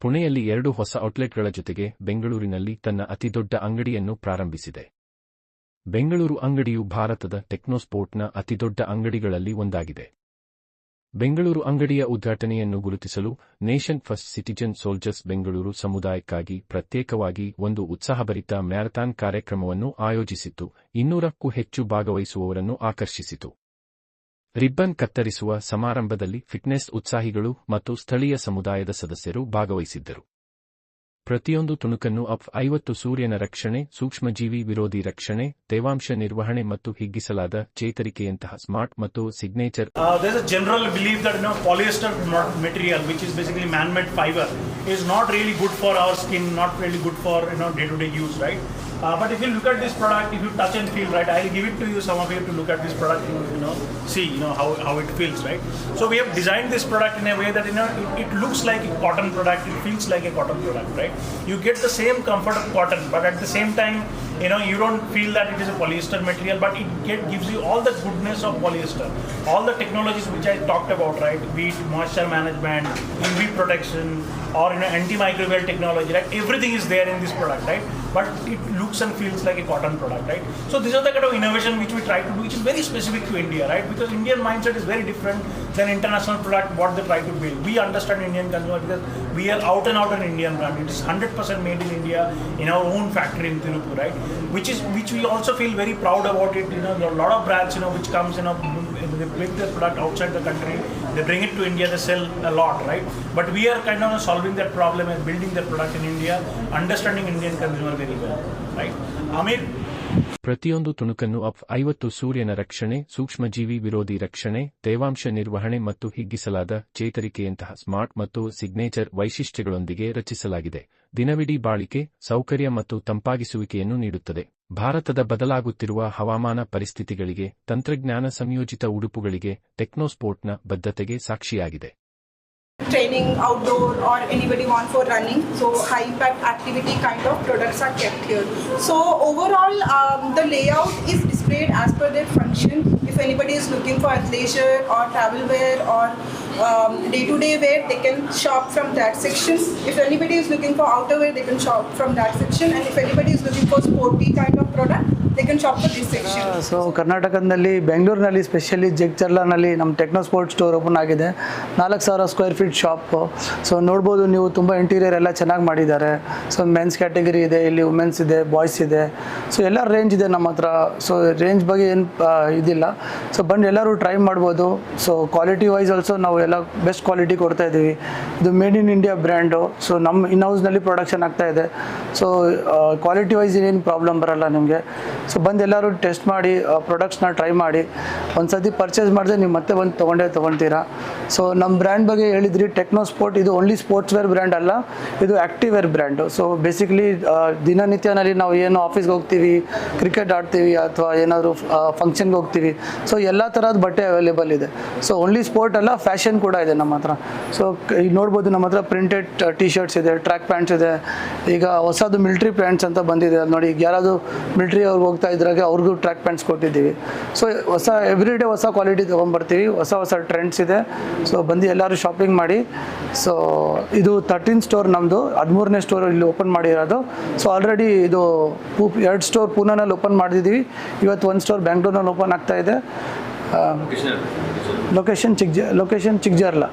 ಪುಣೆಯಲ್ಲಿ ಎರಡು ಹೊಸ ಔಟ್ಲೆಟ್ಗಳ ಜೊತೆಗೆ ಬೆಂಗಳೂರಿನಲ್ಲಿ ತನ್ನ ಅತಿದೊಡ್ಡ ಅಂಗಡಿಯನ್ನು ಪ್ರಾರಂಭಿಸಿದೆ. ಬೆಂಗಳೂರು ಅಂಗಡಿಯು ಭಾರತದ ಟೆಕ್ನೋಸ್ಪೋರ್ಟ್ನ ಅತಿದೊಡ್ಡ ಅಂಗಡಿಗಳಲ್ಲಿ ಒಂದಾಗಿದೆ. ಬೆಂಗಳೂರು ಅಂಗಡಿಯ ಉದ್ಘಾಟನೆಯನ್ನು ಗುರುತಿಸಲು nation first citizen soldiers Bengaluru ಸಮುದಾಯಕ್ಕಾಗಿ ಪ್ರತ್ಯೇಕವಾಗಿ ಒಂದು ಉತ್ಸಾಹಭರಿತ ಮ್ಯಾರಥಾನ್ ಕಾರ್ಯಕ್ರಮವನ್ನು ಆಯೋಜಿಸಿತ್ತು. ಇನ್ನೂರಕ್ಕೂ ಹೆಚ್ಚು ಭಾಗವಹಿಸುವವರನ್ನು ಆಕರ್ಷಿಸಿತು. ರಿಬ್ಬನ್ ಕತ್ತರಿಸುವ ಸಮಾರಂಭದಲ್ಲಿ ಫಿಟ್ನೆಸ್ ಉತ್ಸಾಹಿಗಳು ಮತ್ತು ಸ್ಥಳೀಯ ಸಮುದಾಯದ ಸದಸ್ಯರು ಭಾಗವಹಿಸಿದ್ದರು ಪ್ರತಿಯೊಂದು ತುಣುಕನ್ನು ಅಪ್ ಐವತ್ತು ಸೂರ್ಯನ ರಕ್ಷಣೆ ಸೂಕ್ಷ್ಮಜೀವಿ ವಿರೋಧಿ ರಕ್ಷಣೆ ತೇವಾಂಶ ನಿರ್ವಹಣೆ ಮತ್ತು ಹಿಗ್ಗಿಸಲಾದ ಚೇತರಿಕೆಯಂತಹ ಸ್ಮಾರ್ಟ್ ಮತ್ತು signature general believe a general belief material material, which is basically man-made fiber, is not really good for our skin, not really good for you know day-to-day use, right? Uh, but if you look at this product, if you touch and feel, right, I'll give it to you, some of you, to look at this product, you, know, see, you know how, how it feels, right? So we have designed this product in a way that you know it, it looks like a cotton product, it feels like a cotton product, right? You get the same comfort of cotton, but at the same time, you know, you don't feel that it is a polyester material, but it get, gives you all the goodness of polyester, all the technologies which I talked about, right? Be it moisture management, UV protection, or you know, antimicrobial technology, right? Everything is there in this product, right? But it looks and feels like a cotton product, right? So these are the kind of innovation which we try to do, which is very specific to India, right? Because Indian mindset is very different than international product what they try to build. We understand Indian consumer because we are out and out an Indian brand. It is 100% made in India in our own factory in Tirupur, right? Which is which we also feel very proud about it. You know, there are a lot of brands, you know, which comes, you know, they bring their product outside the country, they bring it to India, they sell a lot, right? But we are kind of solving that problem and building their product in India, understanding Indian consumer very well, right? Amir, ಪ್ರತಿಯೊಂದು ತುಣುಕನ್ನು up ಐವತ್ತು ಸೂರ್ಯನ ರಕ್ಷಣೆ, ಸೂಕ್ಷ್ಮಜೀವಿ ವಿರೋಧಿ ರಕ್ಷಣೆ, ತೇವಾಂಶ ನಿರ್ವಹಣೆ ಮತ್ತು ಹಿಗ್ಗಿಸಲಾದ ಚೇತರಿಕೆಯಂತಹ ಸ್ಮಾರ್ಟ್ ಮತ್ತು ಸಿಗ್ನೇಚರ್ ವೈಶಿಷ್ಟ್ಯಗಳೊಂದಿಗೆ ರಚಿಸಲಾಗಿದೆ. ದಿನವಿಡೀ ಬಾಳಿಕೆ, ಸೌಕರ್ಯ ಮತ್ತು ತಂಪಾಗಿಸುವಿಕೆಯನ್ನು ನೀಡುತ್ತದೆ. ಭಾರತದ ಬದಲಾಗುತ್ತಿರುವ ಹವಾಮಾನ ಪರಿಸ್ಥಿತಿಗಳಿಗೆ, ತಂತ್ರಜ್ಞಾನ ಸಂಯೋಜಿತ ಉಡುಪುಗಳಿಗೆ, ಟೆಕ್ನೋಸ್ಪೋರ್ಟ್ನ ಬದ್ಧತೆಗೆ ಸಾಕ್ಷಿಯಾಗಿದೆ. Training outdoor or anybody want for running. So high impact activity kind of products are kept here. So overall um, the layout is displayed as per their function. If anybody is looking for athleisure or travel wear or um, day-to-day wear they can shop from that section. If anybody is looking for outerwear they can shop from that section. And if anybody is looking for sporty kind of section. So ಕರ್ನಾಟಕದಲ್ಲಿ ಬೆಂಗಳೂರಿನಲ್ಲಿ specially ಜಗ್ಚರ್ಲಾನಲ್ಲಿ ನಮ್ಮ techno sport store open ಆಗಿದೆ. ನಾಲ್ಕು ಸಾವಿರ square feet shop so ನೋಡ್ಬೋದು ನೀವು, ತುಂಬ interior ಎಲ್ಲ ಚೆನ್ನಾಗಿ ಮಾಡಿದ್ದಾರೆ. ಸೊ ಮೆನ್ಸ್ ಕ್ಯಾಟಗರಿ ಇದೆ, ಇಲ್ಲಿ ವುಮೆನ್ಸ್ ಇದೆ ಬಾಯ್ಸ್ ಇದೆ. ಸೊ ಎಲ್ಲ ರೇಂಜ್ ಇದೆ ನಮ್ಮ ಹತ್ರ. ಸೊ ರೇಂಜ್ ಬಗ್ಗೆ ಏನು ಇದಿಲ್ಲ. ಸೊ ಬಂದು ಎಲ್ಲರೂ ಟ್ರೈ ಮಾಡ್ಬೋದು. ಸೊ ಕ್ವಾಲಿಟಿ ವೈಸ್ ಆಲ್ಸೋ ನಾವು ಎಲ್ಲ ಬೆಸ್ಟ್ ಕ್ವಾಲಿಟಿ ಕೊಡ್ತಾ ಇದ್ದೀವಿ. ಇದು made in India brand so ನಮ್ಮ ಇನ್ ಹೌಸ್ನಲ್ಲಿ ಪ್ರೊಡಕ್ಷನ್ ಆಗ್ತಾ ಇದೆ. ಸೊ ಕ್ವಾಲಿಟಿ ವೈಸ್ ಏನೇನು ಪ್ರಾಬ್ಲಮ್ ಬರಲ್ಲ ನಿಮಗೆ. ಸೊ ಬಂದು ಎಲ್ಲರೂ ಟೆಸ್ಟ್ ಮಾಡಿ ಪ್ರಾಡಕ್ಟ್ಸ್ನ ಟ್ರೈ ಮಾಡಿ ಒಂದು ಸತಿ ಪರ್ಚೇಸ್ ಮಾಡಿದ್ರೆ ನೀವು ಮತ್ತೆ ಬಂದು ತೊಗೊಂಡೇ ತೊಗೊಳ್ತೀರಾ ಸೊ ನಮ್ಮ ಬ್ರ್ಯಾಂಡ್ ಬಗ್ಗೆ ಹೇಳಿದ್ರಿ ಟೆಕ್ನೋ ಸ್ಪೋರ್ಟ್ ಇದು ಓನ್ಲಿ ಸ್ಪೋರ್ಟ್ಸ್ ವೇರ್ ಬ್ರ್ಯಾಂಡ್ ಅಲ್ಲ, ಇದು active wear brand so basically ದಿನನಿತ್ಯನಲ್ಲಿ ನಾವು ಏನು ಆಫೀಸ್ಗೆ ಹೋಗ್ತೀವಿ ಕ್ರಿಕೆಟ್ ಆಡ್ತೀವಿ, ಅಥವಾ ಏನಾದರೂ ಫಂಕ್ಷನ್ಗೆ ಹೋಗ್ತೀವಿ. ಸೊ ಎಲ್ಲ ಥರದ ಬಟ್ಟೆ ಅವೈಲೇಬಲ್ ಇದೆ. ಸೊ ಓನ್ಲಿ ಸ್ಪೋರ್ಟ್ ಅಲ್ಲ ಫ್ಯಾಷನ್ ಕೂಡ ಇದೆ ನಮ್ಮ ಹತ್ರ. ಸೊ ಈಗ ನೋಡ್ಬೋದು ನಮ್ಮ ಹತ್ರ ಪ್ರಿಂಟೆಡ್ ಟಿ ಶರ್ಟ್ಸ್ ಇದೆ ಟ್ರ್ಯಾಕ್ ಪ್ಯಾಂಟ್ಸ್ ಇದೆ. ಈಗ ಹೊಸದು ಮಿಲ್ಟ್ರಿ ಪ್ಯಾಂಟ್ಸ್ ಅಂತ ಬಂದಿದೆ. ನೋಡಿ, ಈಗ ಯಾರಾದರೂ ಮಿಲ್ಟ್ರಿ ಅವ್ರಿಗೆ ಹೋಗ್ತಾ ಇದ್ರಾಗೆ ಅವ್ರಿಗೂ ಟ್ರ್ಯಾಕ್ ಪ್ಯಾಂಟ್ಸ್ ಕೊಟ್ಟಿದ್ದೀವಿ. ಸೊ ಹೊಸ ಎವ್ರಿ ಡೇ ಹೊಸ ಕ್ವಾಲಿಟಿ ತೊಗೊಂಬರ್ತೀವಿ ಹೊಸ ಹೊಸ ಟ್ರೆಂಡ್ಸ್ ಇದೆ. ಸೊ ಬಂದು ಎಲ್ಲರೂ ಶಾಪಿಂಗ್ ಮಾಡಿ. ಸೊ ಇದು ತರ್ಟೀನ್ ಸ್ಟೋರ್ ನಮ್ಮದು ಹದಿಮೂರನೇ ಸ್ಟೋರ್ ಇಲ್ಲಿ ಓಪನ್ ಮಾಡಿರೋದು. ಸೊ ಆಲ್ರೆಡಿ ಇದು ಪೂ ಎರಡು ಸ್ಟೋರ್ ಪೂನಾನಲ್ಲಿ ಓಪನ್ ಮಾಡಿದ್ದೀವಿ ಇವತ್ತು ಒಂದು ಸ್ಟೋರ್ ಬ್ಯಾಂಗ್ಳೂರ್ನಲ್ಲಿ ಓಪನ್ ಆಗ್ತಾ ಇದೆ. ಲೊಕೇಶನ್ ಚಿಕ್ಜ ಲೊಕೇಶನ್ ಚಿಕ್ಜರ್ಲ.